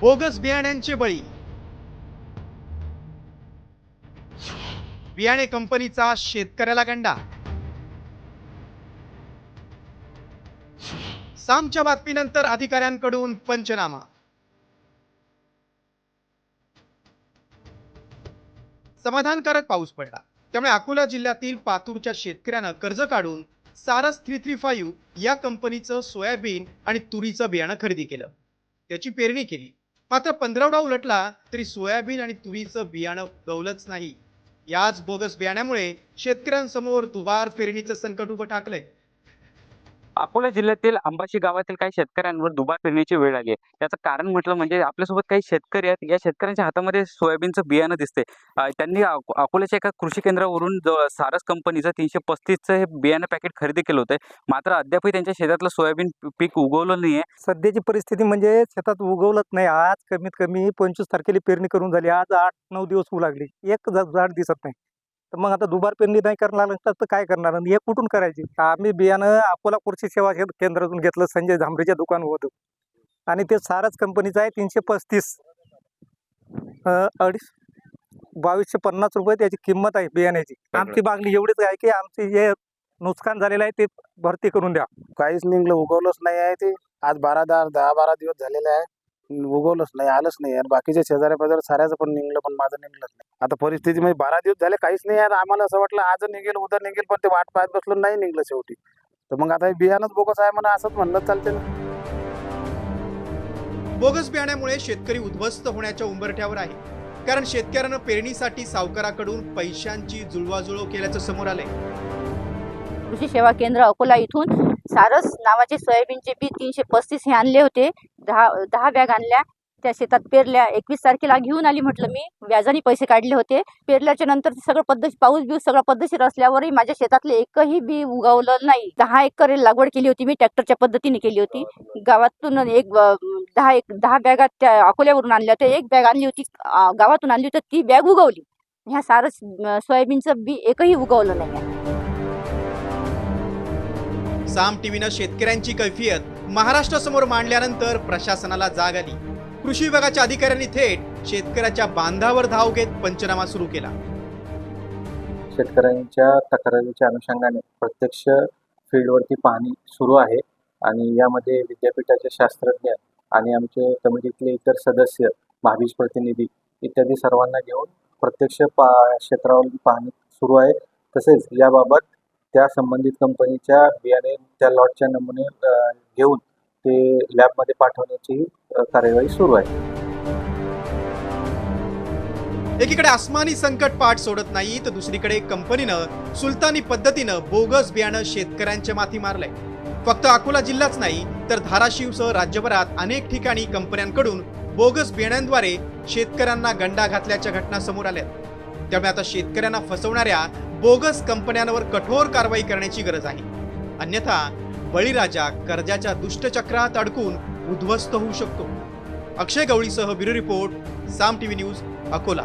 Bogus बियाण्यांचे बळी. बियाणे कंपनीचा शेतकऱ्याला गंडा. सामच्या बातमीनंतर अधिकाऱ्यांकडून पंचनामा. समाधानकारक पाऊस पडला. त्यामुळे अकोला जिल्ह्यातील पातूरच्या शेतकऱ्यानं कर्ज काढून सारस थ्री थ्री फाईव्ह या कंपनीचं सोयाबीन आणि तुरीचं बियाणं खरेदी केलं. त्याची पेरणी केली. मात्र पंधरवडा उलटला तरी सोयाबीन आणि तुरीचं बियाणं गवलंच नाही. याच बोगस बियाण्यामुळे शेतकऱ्यांसमोर दुबार पेरणीचं संकट उभं टाकलंय अकोला जिल्ह्यातील अंबाशी गावातील काही शेतकऱ्यांवर दुबार पेरणीची वेळ आली आहे. याचं कारण म्हटलं म्हणजे आपल्यासोबत काही शेतकरी आहेत. या शेतकऱ्यांच्या हातामध्ये सोयाबीनचं बियाणं दिसते त्यांनी अकोल्याच्या एका कृषी केंद्रावरून सारस कंपनीचं तीनशे पस्तीसचं हे बियाणं पॅकेट खरेदी केलं होतं. मात्र अद्यापही त्यांच्या शेतातलं सोयाबीन पीक उगवलं नाही आहे सध्याची परिस्थिती म्हणजे शेतात उगवलंच नाही. आज कमीत कमी पंचवीस तारखेला पेरणी करून झाली. आज आठ नऊ दिवस होऊ लागली. एक झाड दिसत नाही. तर मग आता दुबार पेरणी नाही करणार तर काय करणार? हे कुठून करायची? आम्ही बियाणं अकोला कृषी सेवा केंद्र- केंद्रातून घेतलं संजय झांबरेच्या दुकानामधून आणि ते सारच कंपनीचं आहे तीनशे पस्तीस अडीच बावीसशे पन्नास रुपये त्याची किंमत आहे बियाण्याची. आमची मागणी एवढीच आहे की आमचे जे नुकसान झालेलं आहे ते भरती करून द्या. काहीच निघलं उगवलंच नाही आहे ते. आज बारा दहा दहा बारा दिवस झालेले आहे. उगवलंच नाही आलंच नाही आणि बाकीच्या शेजाऱ्या पाजाऱ्या साऱ्याचं पण निघलं पण माझं निघलंच नाही. आता परिस्थिती म्हणजे बारा दिवस झाले काहीच नाही आहे आम्हाला असं वाटलं आज निघेल उद्या निघेल पण ते वाट पाहत बसलो नाही निघलं शेवटी. तर मग आता हे बियाणंच बोगस आहे म्हणा असंच म्हणलं चालते ना. बोगस बियाण्यामुळे शेतकरी उद्ध्वस्त होण्याच्या उंबरठ्यावर आहे. कारण शेतकऱ्यानं पेरणीसाठी सावकाराकडून पैशांची जुळवाजुळव केल्याचं समोर आलंय. कृषी सेवा केंद्र अकोला इथून सारस नावाचे सोयाबीनचे बी तीनशे पस्तीस हे आणले होते. दहा दहा बॅग आणल्या. त्या शेतात पेरल्या. एकवीस तारखेला घेऊन आली म्हटलं मी. व्याजाने पैसे काढले होते. पेरल्याच्या नंतर ते सगळं पद्धत पाऊस बिऊस सगळं पद्धतशीर असल्यावरही माझ्या शेतातले एकही बी उगवलं नाही. दहा एकर लागवड केली होती मी ट्रॅक्टरच्या पद्धतीने केली होती. गावातून एक दहा एक दहा बॅगात त्या अकोल्यावरून आणल्या. होत्या एक बॅग आणली होती गावातून आणली होती. ती बॅग उगवली. ह्या सारस सोयाबीनचं बी एकही उगवलं नाही. आहे साम टीव्हीनं शेतकऱ्यांची कैफियत महाराष्ट्रासमोर मांडल्यानंतर प्रशासनाला जाग आली. कृषी विभागाच्या अधिकाऱ्यांनी थेट शेतकऱ्याच्या बांधावर धाव घेत पंचनामा सुरू केला. शेतकऱ्यांच्या तक्रारीच्या अनुषंगाने प्रत्यक्ष फील्डवरती पाहणी सुरू आहे आणि यामध्ये विद्यापीठाचे शास्त्रज्ञ आणि आमचे कमिटीतले इतर सदस्य भावीज प्रतिनिधी इत्यादी सर्वांना घेऊन प्रत्यक्ष पा क्षेत्रावर पाहणी सुरू आहे. तसेच याबाबत त्या संबंधित कंपनीच्या बियाणे त्या लॉटच्या नमुने घेऊन ते लॅबमध्ये पाठवण्याची कार्यवाही सुरू आहे. एकीकडे आसमानी संकट पाठ सोडत नाही तर दुसरीकडे कंपनीनं सुलतानी पद्धतीनं बोगस बियाणं शेतकऱ्यांच्या माथी मारलंय. फक्त अकोला जिल्हाच नाही तर धाराशिवसह राज्यभरात अनेक ठिकाणी कंपन्यांकडून बोगस बियाण्यांद्वारे शेतकऱ्यांना गंडा घातल्याच्या घटना समोर आल्या त्यामुळे आता शेतकऱ्यांना फसवणाऱ्या बोगस कंपन्यांवर कठोर कारवाई करण्याची गरज आहे. अन्यथा बळीराजा कर्जाच्या दुष्टचक्रात अडकून उद्ध्वस्त होऊ शकतो. Akshay गवळीसह bureau report Saam TV news Akola.